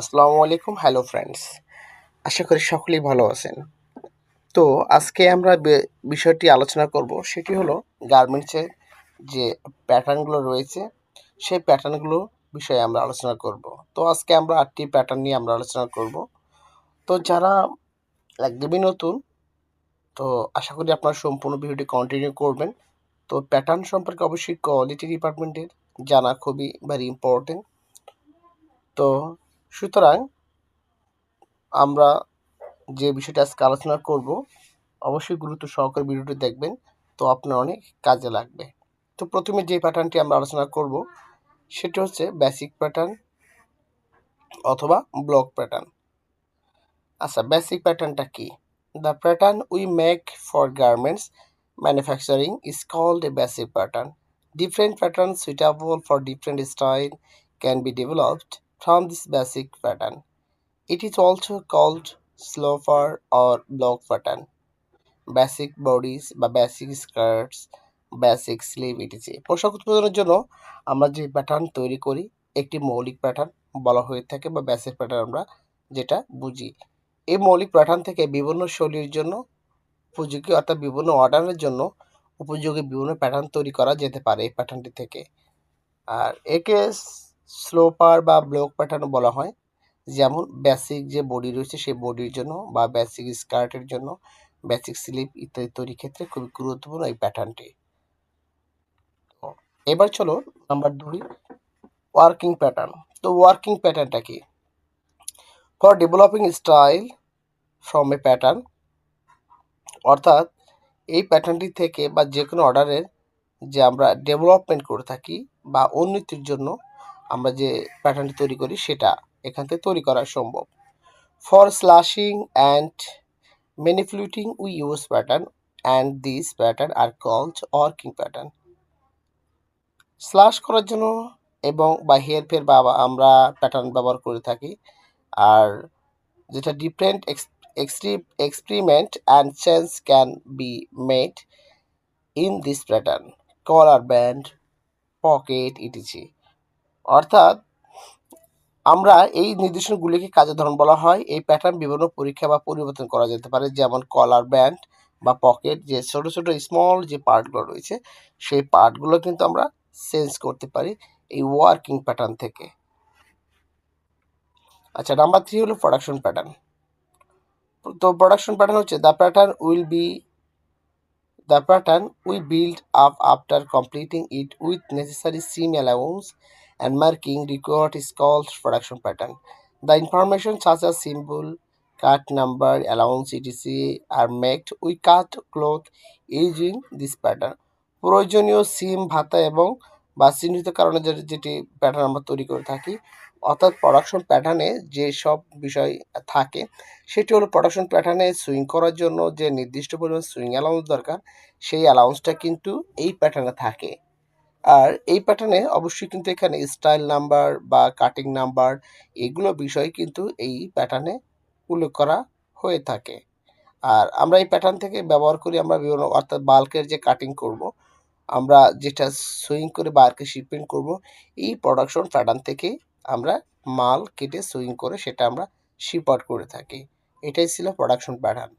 আসসালামু আলাইকুম, hello friends আশা করি সকলেই ভালো আছেন। তো আজকে আমরা বিষয়টি আলোচনা করব, সেটি হলো গার্মেন্টসের যে প্যাটার্নগুলো রয়েছে, সেই প্যাটার্নগুলো বিষয়ে আমরা আলোচনা করব। তো আজকে আমরা আটটি প্যাটার্ন নিয়ে আমরা আলোচনা করব। তো যারা একদমই নতুন, তো আশা করি আপনারা সম্পূর্ণ ভিডিওটি কন্টিনিউ করবেন। তো প্যাটার্ন সম্পর্কে অবশ্যই কোয়ালিটি ডিপার্টমেন্টের জানা খুবই ভেরি ইম্পর্টেন্ট তো সুতরাং আমরা যে বিষয়টা আজকে আলোচনা করব, অবশ্যই গুরুত্ব সহকারে ভিডিওটি দেখবেন, তো আপনার অনেক কাজে লাগবে। তো প্রথমে যে প্যাটার্নটি আমরা আলোচনা করব, সেটি হচ্ছে বেসিক প্যাটার্ন অথবা ব্লক প্যাটার্ন আচ্ছা বেসিক প্যাটার্নটা কি? The pattern we make for garments manufacturing is called a basic pattern different pattern suitable for different style can be developed from this basic pattern it is also called sloper or block pattern basic bodice বা basic skirts basic sleeve etc পোশাক উৎপাদনের জন্য আমরা যে pattern তৈরি করি, একটি মৌলিক প্যাটার্ন বলা হয়ে থাকে বা বেসিক প্যাটার্ন আমরা যেটা বুঝি। এই মৌলিক প্যাটার্ন থেকে বিভিন্ন শৈলীর জন্য উপযোগী অর্থাৎ বিভিন্ন অর্ডারের জন্য উপযোগী বিভিন্ন প্যাটার্ন তৈরি করা যেতে পারে এই প্যাটার্নটি থেকে। আর একে স্লোপার বা ব্লক প্যাটার্ন বলা হয়। যেমন বেসিক যে বডি রয়েছে সেই বডির জন্য বা বেসিক স্কার্টের জন্য বেসিক স্লিপ ইত্যাদি তৈরির ক্ষেত্রে খুবই গুরুত্বপূর্ণ এই প্যাটার্নটি। এবার চলো নাম্বার দুই ওয়ার্কিং প্যাটার্ন তো ওয়ার্কিং প্যাটার্নটা কি? For developing style from a pattern অর্থাৎ এই প্যাটার্নটি থেকে বা যে কোনো অর্ডারের যে আমরা ডেভেলপমেন্ট করে থাকি বা উন্নতির জন্য আমরা যে প্যাটার্নটি তৈরি করি সেটা এখান থেকে তৈরি করা সম্ভব। For slashing and manipulating we use pattern and this pattern are called working pattern slash করার জন্য এবং বা হেরফের বা আমরা প্যাটার্ন ব্যবহার করে থাকি। আর যেটা different experiment and change can be made in this pattern collar band pocket etc অর্থাৎ আমরা এই নির্দেশনগুলিকে কাজের ধরন বলা হয়। এই প্যাটার্ন বিভিন্ন পরীক্ষা বা পরিবর্তন করা যেতে পারে, যেমন কলার ব্যান্ড বা পকেট যে ছোট ছোট স্মল যে পার্টগুলো রয়েছে, সেই পার্টগুলো কিন্তু আমরা চেঞ্জ করতে পারি এই ওয়ার্কিং প্যাটার্ন থেকে। আচ্ছা নাম্বার থ্রি হলো প্রোডাকশন প্যাটার্ন তো প্রোডাকশন প্যাটার্ন হচ্ছে the pattern will be the pattern we build up after completing it with necessary seam allowance and marking required is called production pattern. The information such as symbol, cut number, allowance, etc. are made. We cut cloth using this pattern. প্রয়োজনীয় সিম ভাতা এবং বা চিহ্নিত কারণে যেটি pattern আমরা তৈরি করে থাকি অর্থাৎ প্রোডাকশন প্যাটার্নে যে সব বিষয় থাকে সেটি হলো প্রোডাকশন প্যাটার্নে সুইং করার জন্য যে নির্দিষ্ট পরিমাণ সুইং অ্যালাউন্স দরকার সেই অ্যালাউন্সটা কিন্তু এই প্যাটার্নে থাকে আর এই প্যাটার্নে অবশ্যই কিন্তু এখানে স্টাইল নাম্বার বা কাটিং নাম্বার এগুলো বিষয় কিন্তু এই প্যাটার্নে উল্লেখ করা হয়ে থাকে। আর আমরা এই প্যাটার্ন থেকে ব্যবহার করি, আমরা বিভিন্ন অর্থাৎ বাল্কের যে কাটিং করব, আমরা যেটা সুইং করে বারকে শিপমেন্ট করব, এই প্রোডাকশন প্যাটার্ন থেকে আমরা মাল কেটে সুইং করে সেটা আমরা শিপ আউট করে থাকি। এটাই ছিল প্রোডাকশন প্যাটার্ন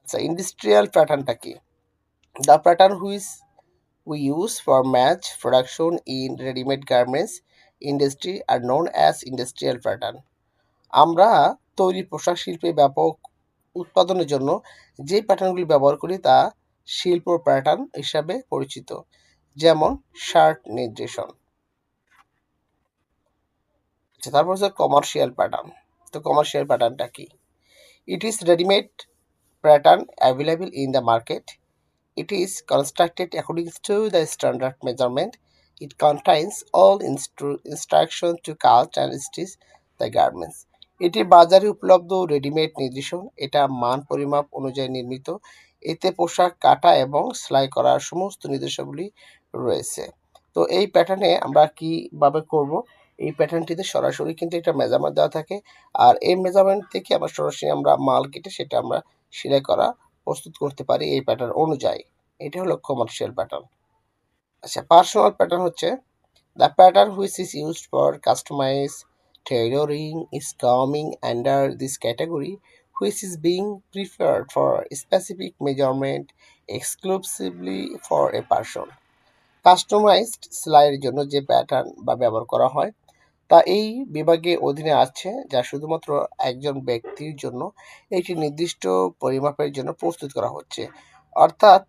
আচ্ছা ইন্ডাস্ট্রিয়াল প্যাটার্নটা কি? The pattern which we use for match production in ready-made garments, industry are known as industrial pattern. আমরা তৈরি পোশাক শিল্পে ব্যাপক উৎপাদনের জন্য যে প্যাটার্নগুলি ব্যবহার করি তা শিল্প প্যাটার্ন হিসাবে পরিচিত, যেমন শার্ট নির্দেশন। আচ্ছা তারপর হচ্ছে কমার্শিয়াল প্যাটার্ন তো কমার্শিয়াল প্যাটার্নটা কি? It is readymade pattern available in the market It is constructed according to the standard measurement. It contains all instru- instructions to cut and stitch the garments. এটি বাজারে উপলব্ধ readymade নির্দেশন। এটা মান পরিমাপ অনুযায়ী নির্মিত। এতে পোশাক, কাটা এবং সেলাই করার সমস্ত নির্দেশাবলী রয়েছে। তো এই প্যাটার্নে আমরা কীভাবে করব? এই প্যাটার্নটিতে সরাসরি কিন্তু একটা মেজারমেন্ট দেওয়া থাকে। আর এই মেজারমেন্ট থেকে আমরা সরাসরি আমরা মাল কেটে সেটা আমরা সেলাই করা প্রস্তুত করতে পারি এই প্যাটার্ন অনুযায়ী এটা হলো কমার্শিয়াল প্যাটার্ন আচ্ছা পার্সোনাল প্যাটার্ন হচ্ছে the pattern which is used for customize tailoring is coming under this category, which is being preferred for specific measurement exclusively for a person. Customized সেলাইয়ের জন্য যে প্যাটার্ন বা ব্যবহার করা হয় তা এই বিভাগে অধীনে আছে, যা শুধুমাত্র একজন ব্যক্তির জন্য একটি নির্দিষ্ট পরিমাপের জন্য প্রস্তুত করা হচ্ছে। অর্থাৎ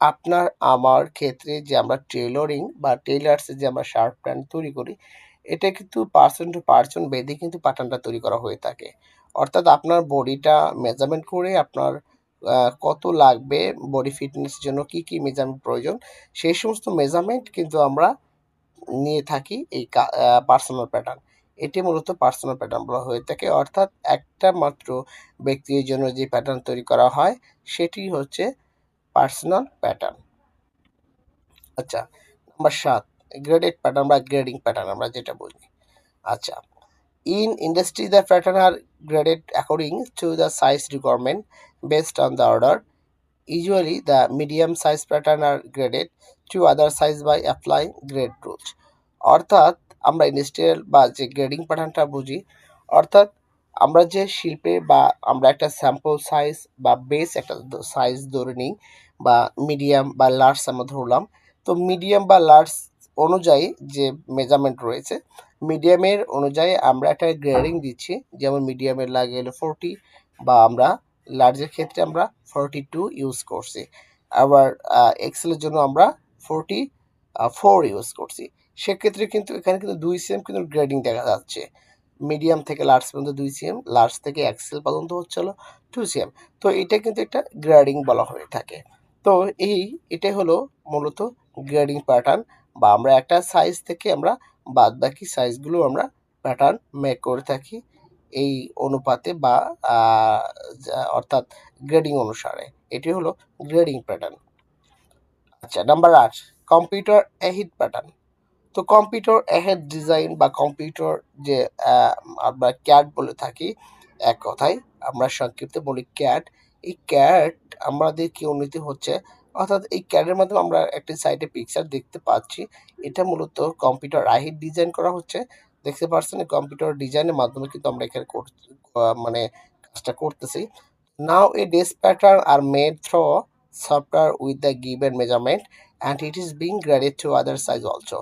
আপনার, আমার ক্ষেত্রে যে আমরা টেলরিং বা টেইলার্সে যে আমরা শার্ট প্যান্ট তৈরি করি, এটা কিন্তু পার্সন টু পার্সন বেঁধে কিন্তু প্যাটার্নটা তৈরি করা হয়ে থাকে। অর্থাৎ আপনার বডিটা মেজারমেন্ট করে আপনার কত লাগবে বডি ফিটনেসের জন্য কি কি মেজারমেন্ট প্রয়োজন, সেই সমস্ত মেজারমেন্ট কিন্তু আমরা নিয়ে থাকি এই পার্সোনাল প্যাটার্ন এটি মূলত পার্সোনাল প্যাটার্ন বলা হয়ে থাকে। অর্থাৎ একটা মাত্র ব্যক্তির জন্য যে প্যাটার্ন তৈরি করা হয়, সেটি হচ্ছে পার্সোনাল প্যাটার্ন আচ্ছা নাম্বার সাত গ্রেডেড প্যাটার্ন বা গ্রেডিং প্যাটার্ন আমরা যেটা বলি। আচ্ছা in industry the pattern are graded according to the size requirement based on the order Usually, the medium size pattern are graded to other size by applying grade rules. অর্থাৎ আমরা industrial বা যে grading প্যাটার্নটা বুঝি অর্থাৎ আমরা যে শিল্পে বা আমরা একটা স্যাম্পল সাইজ বা বেস একটা সাইজ ধরে নিই বা মিডিয়াম বা লার্জ আমরা ধরলাম তো মিডিয়াম বা লার্জ অনুযায়ী যে মেজারমেন্ট রয়েছে মিডিয়ামের অনুযায়ী আমরা একটা গ্রেডিং দিচ্ছি যেমন মিডিয়ামের লাগে হলো ফোরটি বা আমরা লার্জের ক্ষেত্রে আমরা ফোরটি টু ইউজ করছি। আবার এক্সেলের জন্য আমরা ফোরটি ফোর ইউজ করছি। সেক্ষেত্রে কিন্তু এখানে কিন্তু দুই সিএম কিন্তু গ্রেডিং দেখা যাচ্ছে। মিডিয়াম থেকে লার্জ পর্যন্ত দুই সিএম লার্জ থেকে এক্সেল পর্যন্ত হচ্ছে হলো টু সিএম তো এটা কিন্তু একটা গ্রেডিং বলা হয়ে থাকে। তো এই, এটাই হলো মূলত গ্রেডিং প্যাটার্ন বা আমরা একটা সাইজ থেকে আমরা বাদ বাকি সাইজগুলো আমরা প্যাটার্ন মেক করে থাকি। এই অনুপাতে বা অর্থাৎ গ্রেডিং অনুসারে। এটি হলো গ্রেডিং প্যাটার্ন আচ্ছা নাম্বার আট কম্পিউটার এহিড প্যাটার্ন তো কম্পিউটার এহেড ডিজাইন বা কম্পিউটার যে আমরা ক্যাট বলে থাকি, এক কথায় আমরা সংক্ষিপ্ত বলি ক্যাট এই ক্যাট আমাদের কি উন্নতি হচ্ছে? অর্থাৎ এই ক্যাটের মাধ্যমে আমরা একটি সাইডে পিকচার দেখতে পাচ্ছি। এটা মূলত কম্পিউটার আহিড ডিজাইন করা হচ্ছে। দেখতে পাচ্ছেন এই কম্পিউটার ডিজাইনের মাধ্যমে কিন্তু আমরা এখানে মানে কাজটা করতেছি। Nowadays pattern are made through software with the given measurement and it is being graded to other size also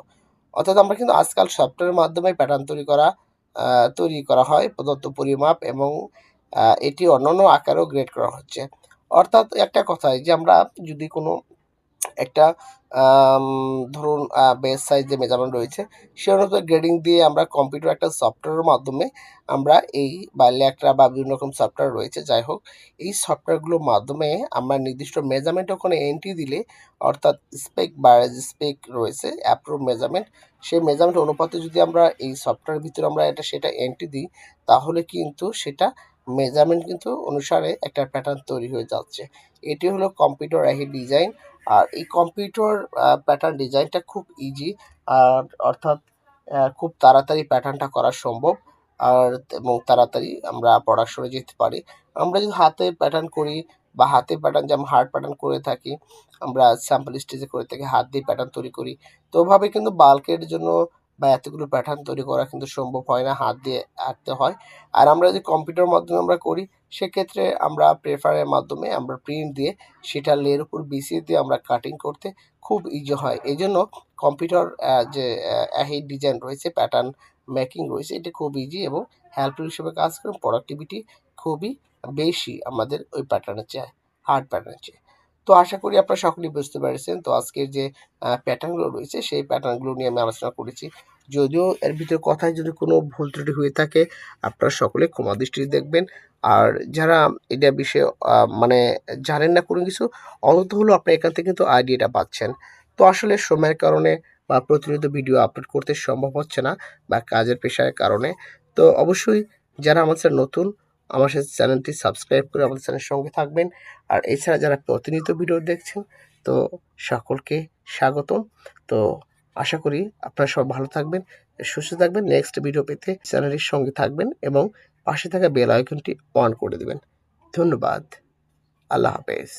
অর্থাৎ আমরা কিন্তু আজকাল সফটওয়্যারের মাধ্যমে প্যাটার্ন তৈরি করা তৈরি করা হয়, প্রদত্ত পরিমাপ এবং এটি অন্যান্য আকারেও গ্রেড করা হচ্ছে। অর্থাৎ একটা কথাই যে আমরা যদি কোনো একটা ধরুন বেস সাইজ যে মেজারমেন্ট রয়েছে, সে অনুযায়ী গ্রেডিং দিয়ে আমরা কম্পিউটার একটা সফটওয়্যারের মাধ্যমে আমরা এই বা ল্যাকটা বা বিভিন্ন রকম সফটওয়্যার রয়েছে, যাই হোক, এই সফটওয়্যারগুলোর মাধ্যমে আমরা নির্দিষ্ট মেজারমেন্ট ওখানে এন্ট্রি দিলে, অর্থাৎ স্পেক বা স্পেক রয়েছে অ্যাপ্রুভ মেজারমেন্ট সেই মেজারমেন্ট অনুপাতে যদি আমরা এই সফটওয়্যারের ভিতরে আমরা এটা, সেটা এন্ট্রি দিই, তাহলে কিন্তু সেটা মেজারমেন্ট কিন্তু অনুসারে একটা প্যাটার্ন তৈরি হয়ে যাচ্ছে। এটি হলো কম্পিউটার অ্যাহিড ডিজাইন আর এই কম্পিউটার প্যাটার্ন ডিজাইনটা খুব ইজি আর অর্থাৎ খুব তাড়াতাড়ি প্যাটার্নটা করা সম্ভব, আর এবং তাড়াতাড়ি আমরা প্রোডাকশনে যেতে পারি। আমরা যদি হাতে প্যাটার্ন করি বা হাতে প্যাটার্ন যেমন হার্ড প্যাটার্ন করে থাকি, আমরা স্যাম্পল স্টেজে করে থাকি, হাত দিয়ে প্যাটার্ন তৈরি করি, তো ওভাবে কিন্তু বাল্কের জন্য বা এতগুলো প্যাটার্ন তৈরি করা কিন্তু সম্ভব হয় না, হাত দিয়ে আঁকতে হয়। আর আমরা যদি কম্পিউটার মাধ্যমে আমরা করি, সেক্ষেত্রে আমরা প্রেফারের মাধ্যমে আমরা প্রিন্ট দিয়ে সেটা লের উপর বিছিয়ে দিয়ে আমরা কাটিং করতে খুব ইজি হয়। এই জন্য কম্পিউটার যে অ্যাহিড ডিজাইন রয়েছে প্যাটার্ন মেকিং রয়েছে, এটি খুব ইজি এবং হেল্পফুল হিসেবে কাজ করে প্রোডাক্টিভিটি খুবই বেশি আমাদের ওই প্যাটার্নের চেয়ে হার্ড প্যাটার্নের চেয়ে। তো আশা করি আপনারা সকলেই বুঝতে পেরেছেন। তো আজকের যে প্যাটার্নগুলো রয়েছে, সেই প্যাটার্নগুলো নিয়ে আমি আলোচনা করেছি। যদিও এর ভিতরে কথায় যদি কোনো ভুল ত্রুটি হয়ে থাকে, আপনারা সকলে ক্ষমা দৃষ্টিতে দেখবেন। আর যারা এটা বিষয়ে মানে জানেন না কোনো কিছু অন্তত হলো আপনি এখান থেকে কিন্তু আইডিয়াটা পাচ্ছেন। তো আসলে সময়ের কারণে বা প্রতিনিয়ত ভিডিও আপলোড করতে সম্ভব হচ্ছে না বা কাজের পেশার কারণে। তো অবশ্যই যারা সাথে নতুন আমার সাথে চ্যানেলটি সাবস্ক্রাইব করে আমাদের চ্যানেলের সঙ্গে থাকবেন। আর এছাড়া যারা প্রতিনিয়ত ভিডিও দেখছেন, তো সকলকে স্বাগতম। তো আশা করি আপনারা সব ভালো থাকবেন, সুস্থ থাকবেন নেক্সট ভিডিও পেতে চ্যানেলের সঙ্গে থাকবেন এবং পাশে থাকা বেল আইকনটি অন করে দেবেন। ধন্যবাদ। আল্লাহ হাফেজ।